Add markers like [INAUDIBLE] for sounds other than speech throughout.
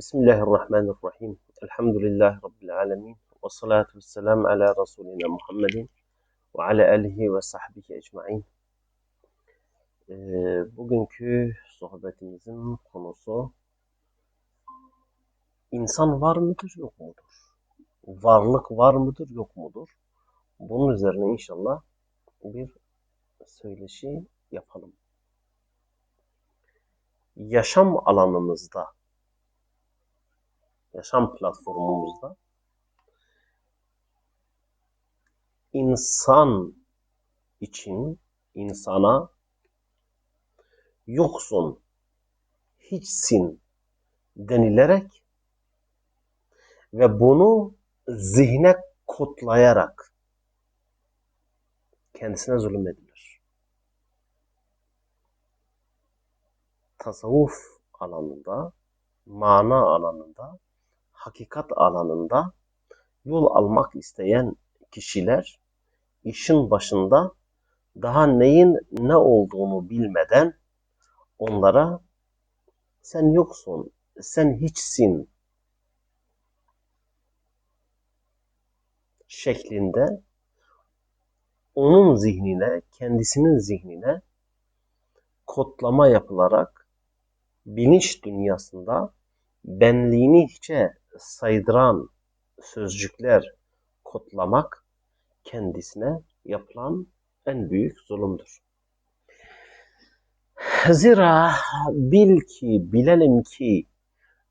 Bismillahirrahmanirrahim. Elhamdülillahi Rabbil alemin. Ve salatu vesselam ala Resulina Muhammedin ve ala alihi ve sahbihi ecmain. Ee, bugünkü sohbetimizin konusu insan var mıdır yok mudur? Varlık var mıdır yok mudur? Bunun üzerine inşallah bir söyleşi yapalım. Yaşam alanımızda yaşam platformumuzda insan için insana yoksun, hiçsin denilerek ve bunu zihne kodlayarak kendisine zulmedilir. Tasavvuf alanında, mana alanında hakikat alanında yol almak isteyen kişiler işin başında daha neyin ne olduğunu bilmeden onlara sen yoksun, sen hiçsin şeklinde onun zihnine, kendisinin zihnine kodlama yapılarak bilinç dünyasında benliğini hiçe saydıran sözcükler kodlamak kendisine yapılan en büyük zulümdür. Zira bil ki, bilelim ki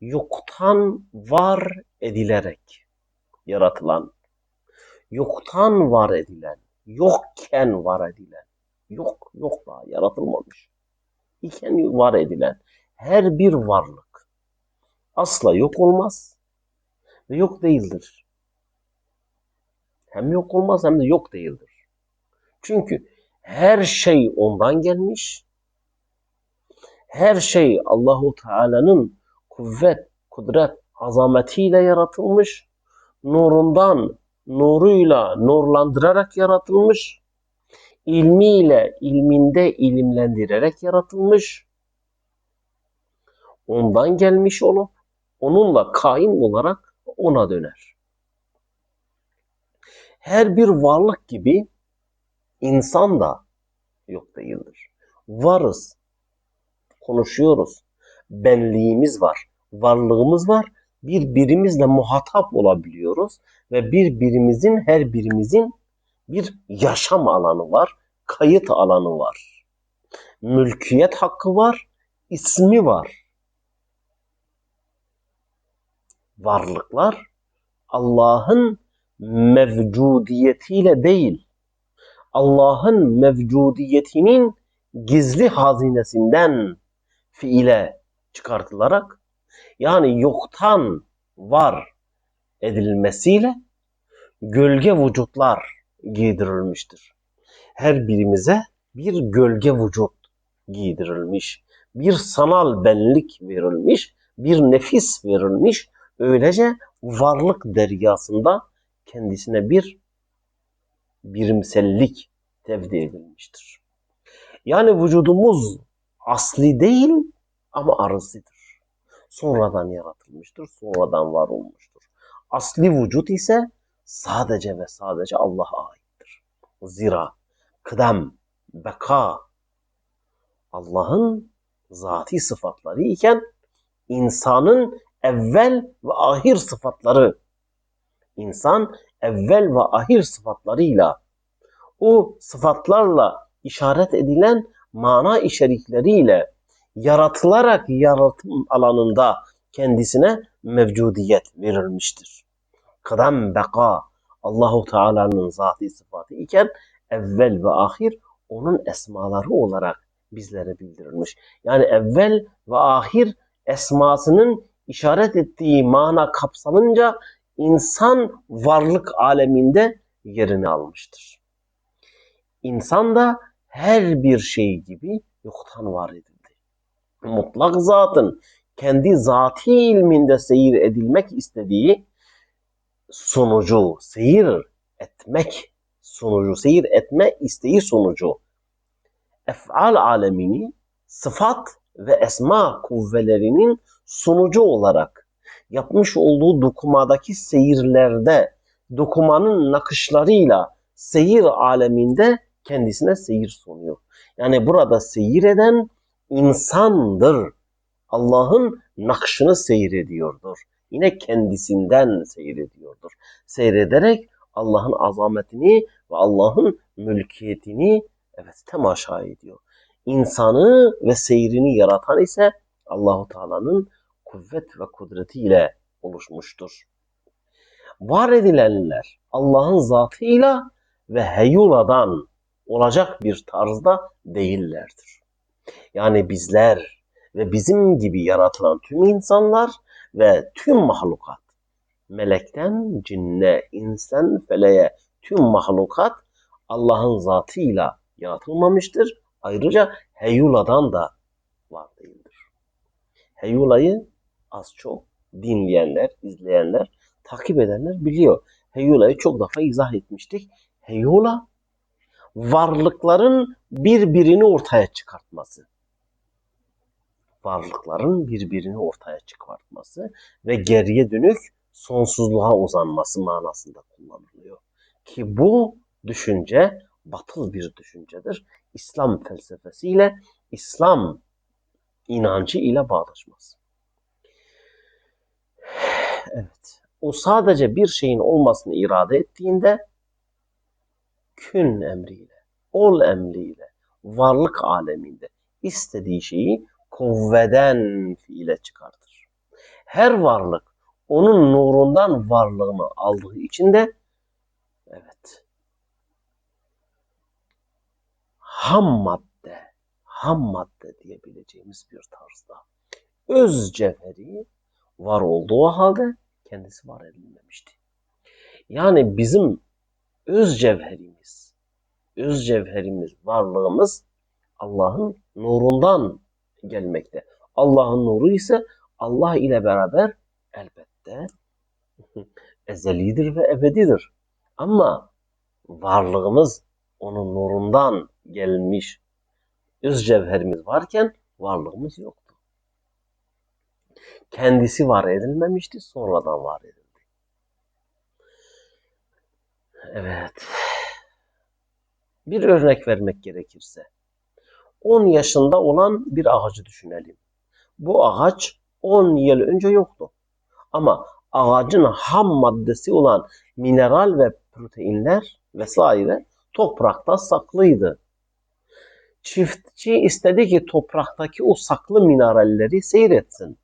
yoktan var edilerek yaratılan, yoktan var edilen, yokken var edilen, yok yok daha yaratılmamış, iken var edilen her bir varlık asla yok olmaz ve yok değildir. Hem yok olmaz hem de yok değildir. Çünkü her şey ondan gelmiş. Her şey Allahu Teala'nın kuvvet, kudret, azametiyle yaratılmış. Nurundan, nuruyla nurlandırarak yaratılmış. ilmiyle, ilminde ilimlendirerek yaratılmış. Ondan gelmiş olup onunla kaim olarak ona döner. Her bir varlık gibi insan da yok değildir. Varız, konuşuyoruz, benliğimiz var, varlığımız var, birbirimizle muhatap olabiliyoruz ve birbirimizin, her birimizin bir yaşam alanı var, kayıt alanı var. Mülkiyet hakkı var, ismi var. Varlıklar Allah'ın mevcudiyetiyle değil, Allah'ın mevcudiyetinin gizli hazinesinden fiile çıkartılarak yani yoktan var edilmesiyle gölge vücutlar giydirilmiştir. Her birimize bir gölge vücut giydirilmiş, bir sanal benlik verilmiş, bir nefis verilmiş, Öylece varlık deryasında kendisine bir birimsellik tevdi edilmiştir. Yani vücudumuz asli değil ama arızlıdır. Sonradan yaratılmıştır, sonradan var olmuştur. Asli vücut ise sadece ve sadece Allah'a aittir. Zira kıdem, beka Allah'ın zati sıfatları iken insanın evvel ve ahir sıfatları insan evvel ve ahir sıfatlarıyla o sıfatlarla işaret edilen mana içerikleriyle yaratılarak yaratım alanında kendisine mevcudiyet verilmiştir. Kadem beka Allahu Teala'nın zatî sıfatı iken evvel ve ahir onun esmaları olarak bizlere bildirilmiş. Yani evvel ve ahir esmasının işaret ettiği mana kapsamınca insan varlık aleminde yerini almıştır. İnsan da her bir şey gibi yoktan var edildi. Mutlak zatın kendi zati ilminde seyir edilmek istediği sonucu, seyir etmek sonucu, seyir etme isteği sonucu ef'al alemini sıfat ve esma kuvvelerinin sonucu olarak yapmış olduğu dokumadaki seyirlerde, dokumanın nakışlarıyla seyir aleminde kendisine seyir sunuyor. Yani burada seyir eden insandır. Allah'ın nakşını seyrediyordur. Yine kendisinden seyrediyordur. Seyrederek Allah'ın azametini ve Allah'ın mülkiyetini evet temaşa ediyor. İnsanı ve seyrini yaratan ise Allahu Teala'nın kuvvet ve kudretiyle oluşmuştur. Var edilenler Allah'ın zatıyla ve heyuladan olacak bir tarzda değillerdir. Yani bizler ve bizim gibi yaratılan tüm insanlar ve tüm mahlukat, melekten cinne, insan, feleğe tüm mahlukat Allah'ın zatıyla yaratılmamıştır. Ayrıca heyuladan da var değildir. Heyulayı az çok dinleyenler, izleyenler, takip edenler biliyor. Heyulayı çok defa izah etmiştik. Heyula varlıkların birbirini ortaya çıkartması. Varlıkların birbirini ortaya çıkartması ve geriye dönük sonsuzluğa uzanması manasında kullanılıyor. Ki bu düşünce batıl bir düşüncedir. İslam felsefesiyle, İslam inancı ile bağdaşmaz. Evet. O sadece bir şeyin olmasını irade ettiğinde kün emriyle, ol emriyle, varlık aleminde istediği şeyi kuvveden fiile çıkartır. Her varlık onun nurundan varlığını aldığı için de evet ham madde, ham madde diyebileceğimiz bir tarzda öz cevheri var olduğu halde kendisi var edilmemişti. Yani bizim öz cevherimiz, öz cevherimiz, varlığımız Allah'ın nurundan gelmekte. Allah'ın nuru ise Allah ile beraber elbette [LAUGHS] ezelidir ve ebedidir. Ama varlığımız onun nurundan gelmiş öz cevherimiz varken varlığımız yoktu. Kendisi var edilmemişti, sonradan var edildi. Evet. Bir örnek vermek gerekirse. 10 yaşında olan bir ağacı düşünelim. Bu ağaç 10 yıl önce yoktu. Ama ağacın ham maddesi olan mineral ve proteinler vesaire toprakta saklıydı. Çiftçi istedi ki topraktaki o saklı mineralleri seyretsin.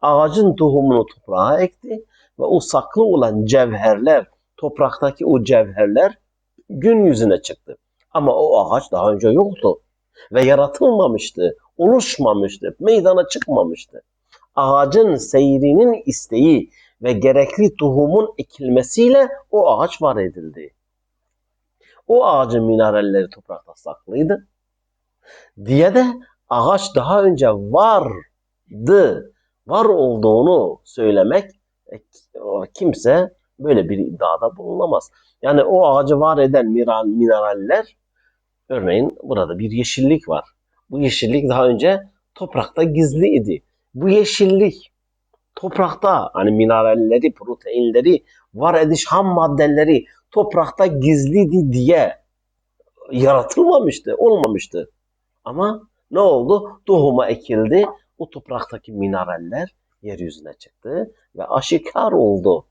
Ağacın tohumunu toprağa ekti ve o saklı olan cevherler, topraktaki o cevherler gün yüzüne çıktı. Ama o ağaç daha önce yoktu ve yaratılmamıştı, oluşmamıştı, meydana çıkmamıştı. Ağacın seyrinin isteği ve gerekli tohumun ekilmesiyle o ağaç var edildi. O ağacın mineralleri toprakta saklıydı. Diye de ağaç daha önce vardı, var olduğunu söylemek kimse böyle bir iddiada bulunamaz. Yani o ağacı var eden mineraller Örneğin burada bir yeşillik var. Bu yeşillik daha önce toprakta gizli idi. Bu yeşillik toprakta hani mineralleri, proteinleri, var ediş ham maddeleri toprakta gizliydi diye yaratılmamıştı, olmamıştı. Ama ne oldu? Tohuma ekildi. O topraktaki mineraller yeryüzüne çıktı ve aşikar oldu.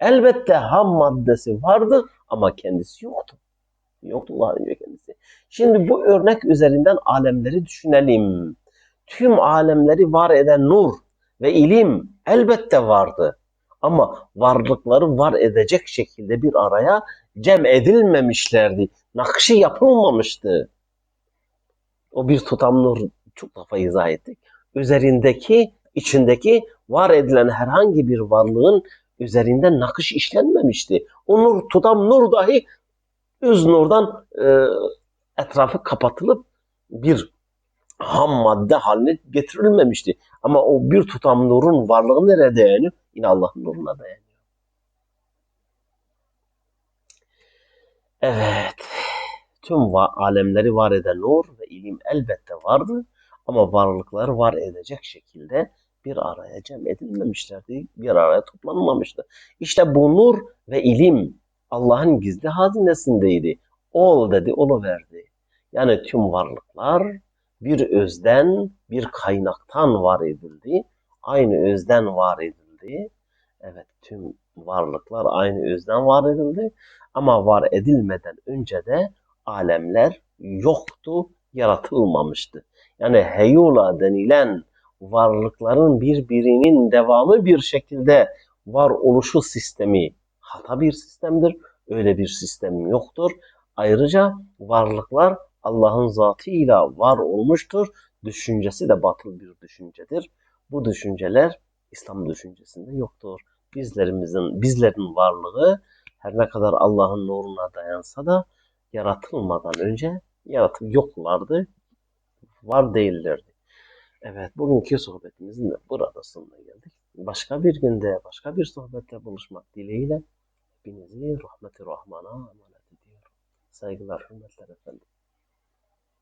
Elbette ham maddesi vardı ama kendisi yoktu. Yoktu daha kendisi. Şimdi bu örnek üzerinden alemleri düşünelim. Tüm alemleri var eden nur ve ilim elbette vardı. Ama varlıkları var edecek şekilde bir araya cem edilmemişlerdi. Nakşı yapılmamıştı. O bir tutam nur çok defa izah ettik. Üzerindeki, içindeki var edilen herhangi bir varlığın üzerinde nakış işlenmemişti. O nur tutam nur dahi Öz nurdan e, etrafı kapatılıp bir ham madde haline getirilmemişti. Ama o bir tutam nurun varlığı nereye dayanıyor? Yine Allah'ın nuruna dayanıyor. Evet. Tüm alemleri var eden nur ve ilim elbette vardı. Ama varlıkları var edecek şekilde bir araya cem edilmemişlerdi, bir araya toplanmamıştı. İşte bu nur ve ilim Allah'ın gizli hazinesindeydi. Ol dedi, oluverdi. Yani tüm varlıklar bir özden, bir kaynaktan var edildi. Aynı özden var edildi. Evet, tüm varlıklar aynı özden var edildi. Ama var edilmeden önce de alemler yoktu, yaratılmamıştı. Yani heyula denilen varlıkların birbirinin devamı bir şekilde var oluşu sistemi hata bir sistemdir. Öyle bir sistem yoktur. Ayrıca varlıklar Allah'ın zatıyla var olmuştur. Düşüncesi de batıl bir düşüncedir. Bu düşünceler İslam düşüncesinde yoktur. Bizlerimizin, bizlerin varlığı her ne kadar Allah'ın nuruna dayansa da yaratılmadan önce yaratıp yoklardı, var değillerdi. Evet, bugünkü sohbetimizin de burada sonuna geldik. Başka bir günde, başka bir sohbette buluşmak dileğiyle hepinizi rahmeti rahmana emanet ediyorum. Saygılar, hürmetler efendim.